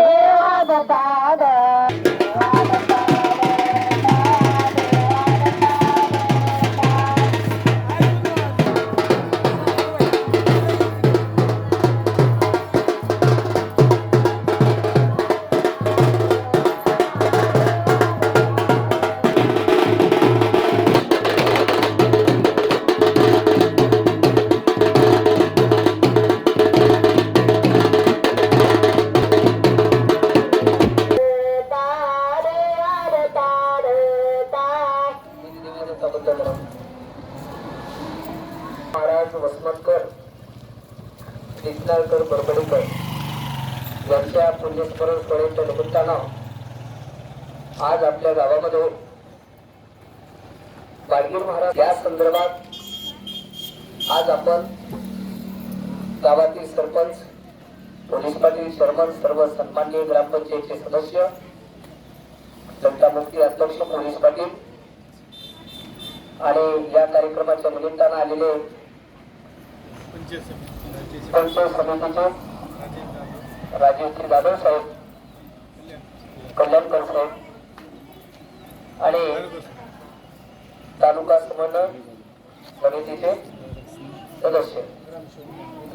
देवा बता त्याबद्दल महाराज वसमतकर कृष्णाळकर बडबडीकर यांच्या पुण्यस्मरण सोहळ्याच्या निमित्तानं आज आपल्या गावामध्ये गाडगीर महाराज या संदर्भात आज आपण गावातील सरपंच पोलीस पाटील सरपंच सर्व सन्माननीय ग्रामपंचायतचे सदस्य जनता मुक्ती अध्यक्ष पोलीस पाटील आणि या कार्यक्रमाच्या निमित्तानं आलेले पंचायत समितीचे राजेश्री जाधव साहेब कल्याणकर साहेब आणि तालुका समन्वय समितीचे सदस्य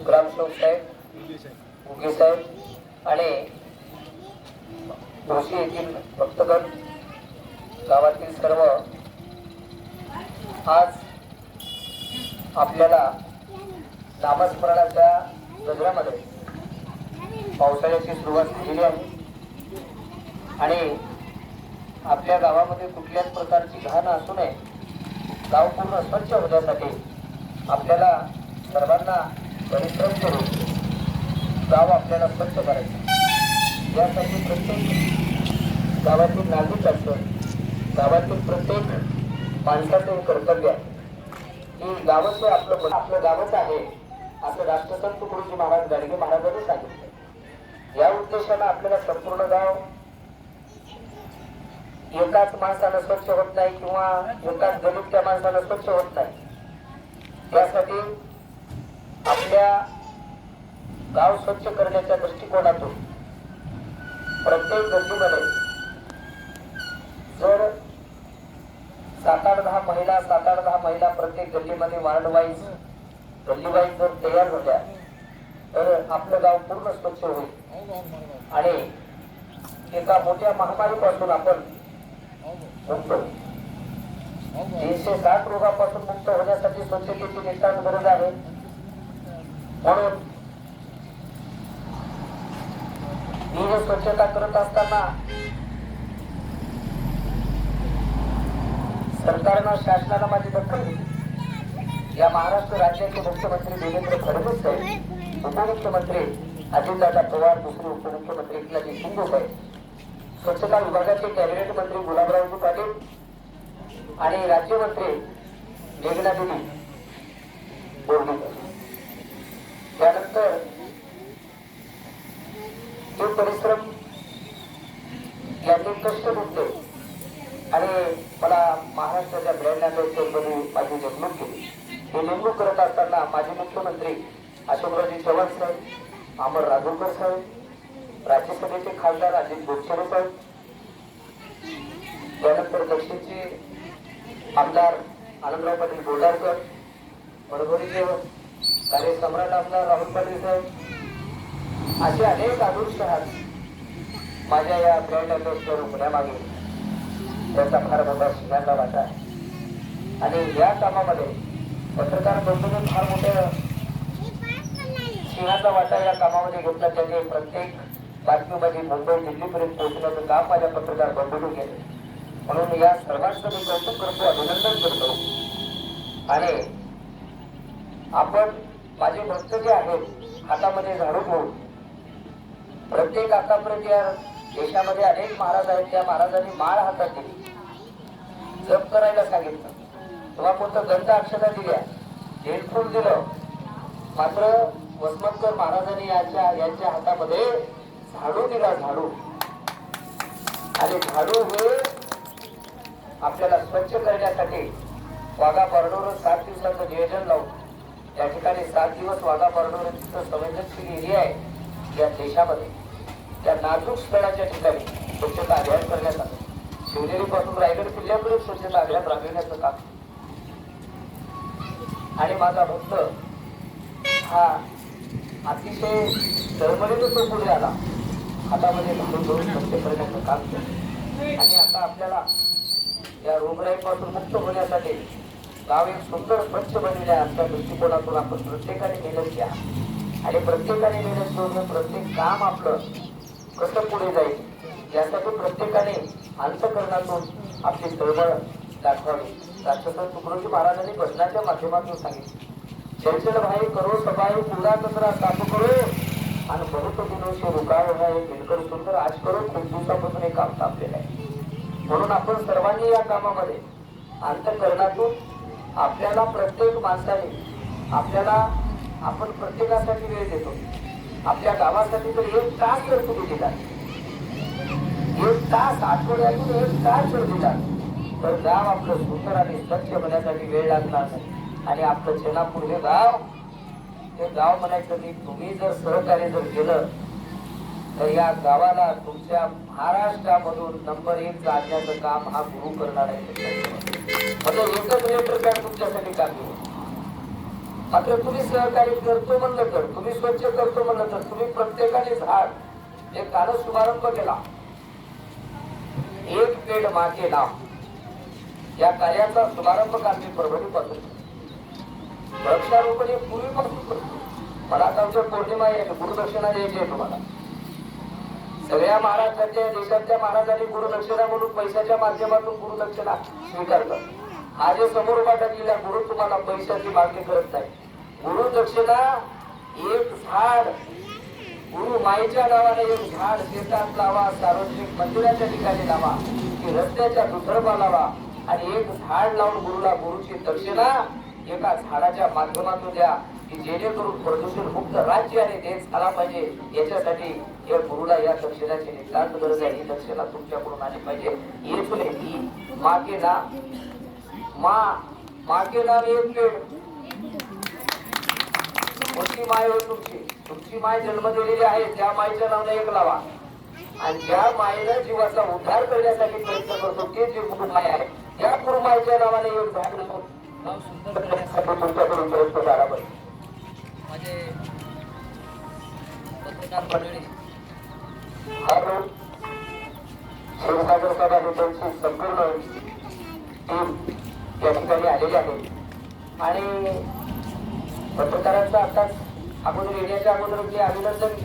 ग्रामसेवक साहेब उगे साहेब आणि जोशी येथील भक्तगण गावातील सर्व आज आपल्याला नामस्मरणाच्या गजरामध्ये पावसाळ्याची सुरुवात झालेली आहे. आणि आपल्या गावामध्ये कुठल्याच प्रकारची घाण असू नये. गाव पूर्ण स्वच्छ होण्यासाठी आपल्याला सर्वांना परिश्रम करून गाव आपल्याला स्वच्छ करायचं. यासाठी प्रत्येक गावातील नागरिक असतं. गावातील प्रत्येक माणसाचं हे कर्तव्य आहे. की गावच आपलं आपलं गावच आहे. असं राष्ट्रसंत गुरुजी महाराज गाडगे महाराजांनी सांगितलं. या उद्देशानं आपल्याला संपूर्ण गाव एकाच माणसानं स्वच्छ होत नाही किंवा एकाच गरीबच्या माणसानं स्वच्छ होत नाही. त्यासाठी आपल्या गाव स्वच्छ करण्याच्या दृष्टिकोनातून प्रत्येक गल्लीमध्ये जर सात आठ दहा महिला सात आठ दहा महिला प्रत्येक गल्लीमध्ये वार्ड वाईज गल्ली वाईज जर तयार होत्या तर आपलं गाव पूर्ण स्वच्छ होईल. आणि एका मोठ्या महामारीपासून आपण मुक्त तीनशे साठ रोगापासून मुक्त होण्यासाठी स्वच्छतेची निष्ठान गरज आहे. म्हणून मी हे स्वच्छता करत असताना सरकारनं शासनानं माझी दखल घेतली या महाराष्ट्र राज्याचे मुख्यमंत्री देवेंद्र फडणवीस साहेब उपमुख्यमंत्री अजितदादा पवार दुसरे उपमुख्यमंत्री एकनाथजी शिंदे साहेब स्वच्छता विभागाचे कॅबिनेट मंत्री गुलाबरावजी पाटील आणि राज्यमंत्री मेघना देवी बोर्डीकर त्यानंतर हे परिसर यांनी कष्ट घेतले आणि मला महाराष्ट्राच्या ब्रँड अँबॅसिडरमध्ये माझी नेमणूक केली हे नेमणूक करत असताना माजी मुख्यमंत्री शंभूराजी चव्हाण साहेब अमर राघवकर साहेब राज्यसभेचे खासदार अजित बोटसरे साहेब त्यानंतर दक्षिणचे आमदार आनंदराव पाटील बोलारकर बडबडीचे कार्य सम्राट आमदार राहुल पाटील साहेब असे अनेक आदर्श आहात माझ्या या ब्रँड अँबॅसिडर होण्यामागे त्याचा फार मोठा सिंहाचा वाटा आहे. आणि या कामामध्ये पत्रकार बंधूंनी फार मोठ्या सिंहाचा वाटा या कामामध्ये घेतला त्याने प्रत्येक बातमीमध्ये मुंबई दिल्लीपर्यंत पोहोचण्याचं काम माझ्या पत्रकार बंधून घेतले म्हणून या सर्वांचं मी कौतुक करतो अभिनंदन करतो. आणि आपण माझे भक्त जे आहेत हातामध्ये झाडू घेऊन प्रत्येक आतापर्यंत या देशामध्ये अनेक महाराज आहेत त्या महाराजांनी माळ हातात दिली. जप करायला सांगितलं. तेव्हा कोणतं गंध अक्षता दिल्या. हेडफोन दिलं. मात्र वसमतकर महाराजांनी याच्या यांच्या हातामध्ये झाडू दिला झाडू. आणि झाडू हे आपल्याला स्वच्छ करण्यासाठी वाघा बर्डोर सात दिवसाचं नियोजन लावून या ठिकाणी सात दिवस वाघा बॉर्डरवर संवेदनशील एरिया आहे या देशामध्ये. त्या नाजूक स्थळाच्या ठिकाणी स्वच्छता अभियान करण्यात आलं. शिवनेरी पासून रायगड किल्ल्यापर्यंत स्वच्छता अभियान राबविण्याचं काम. आणि माझा भक्त हा अतिशय तळमळीने तो पुढे आला. हातामध्ये घालून धरून करण्याचं काम केलं. आणि आता आपल्याला या रोगराईपासून मुक्त होण्यासाठी गाव एक सुंदर स्वच्छ बनविणे आमच्या दृष्टिकोनातून आपण प्रत्येकाने मेहनत घ्या आणि प्रत्येकाने मेहनत घेऊन प्रत्येक काम आपलं कसं पुढे जाईल यासाठी प्रत्येकाने अंतकरणातून आपली तळमळ दाखवावी. राष्ट्रसंत तुकडोजी महाराजांनी भजनाच्या माध्यमातून सांगितले. चंचल भाई करो सबाई पूरा कचरा साफ करो. आणि बहुत दिनोशी रुकाळ आहे मिळकर सुंदर आज करो खूप दिवसापासून हे काम थांबलेलं आहे. म्हणून आपण सर्वांनी या कामामध्ये अंतकरणातून आपल्याला प्रत्येक माणसाने आपल्याला आपण प्रत्येकासाठी वेळ देतो. आपल्या गावासाठी तर एक तास जर तुम्ही दिला एक तास आठवड्यातून एक तास जर दिला तर गाव आपलं सुंदर आणि स्वच्छ होण्यासाठी वेळ लागणार नाही. आणि आपलं चेनापूर हे गाव हे गाव म्हणायचं की तुम्ही जर सहकार्य जर केलं तर या गावाला तुमच्या महाराष्ट्रामधून नंबर एक आणण्याचं काम हा गुरु करणार आहे. म्हणजे एकच लेटर पॅड तुमच्यासाठी काम मात्र तुम्ही सहकार्य करतो म्हणलं तर तुम्ही स्वच्छ करतो म्हणलं तर तुम्ही प्रत्येकाने झाड एक काल शुभारंभ केला एक पेड मागे नाव या कार्याचा शुभारंभ काल मी परभणीपासून. केला. वृक्षारोपण हे पूर्वीपासून करतो. मला आता आमच्या पौर्णिमा आहे गुरुदक्षिणा द्यायची आहे तुम्हाला. सगळ्या महाराष्ट्राच्या देशातल्या महाराजांनी गुरुदक्षिणा म्हणून पैशाच्या माध्यमातून गुरुदक्षिणा स्वीकारतात. आज समोर उभा टाकलेला गुरु तुम्हाला पैशाची मागणी करत नाही. गुरुदक्षिणा एक झाड. गुरु माईच्या नावाने एक झाड शेतात लावा सार्वजनिक मंदिराच्या ठिकाणी लावा की रस्त्याच्या दुसरबा लावा आणि एक झाड लावून गुरुला गुरुची दक्षिणा एका झाडाच्या माध्यमातून द्या की जेणेकरून प्रदूषण मुक्त राज्य आणि देश झाला पाहिजे. याच्यासाठी या गुरुला या दक्षिणाची नितांत गरज आहे. ही दक्षिणा तुमच्याकडून आली पाहिजे. हेच नाही मागे ना मा मागे नाव एक पेड कोणती माय हो तुमची. तुमची माय जन्म दिलेली आहे. त्या मायच्या नावाने एक लावा. आणि ज्या मायेनं जीवाचा उद्धार करण्यासाठी प्रयत्न करतो ते जे गुरु माय आहे त्या गुरु नावाने एक झाड गाव सुंदर करण्यासाठी माझे पत्रकार मंडळी शिवसागर साहेब आणि त्यांची संपूर्ण टीम या ठिकाणी आलेली आहे आणि पत्रकारांचा आता अगोदर येण्याच्या अगोदर मी अभिनंदन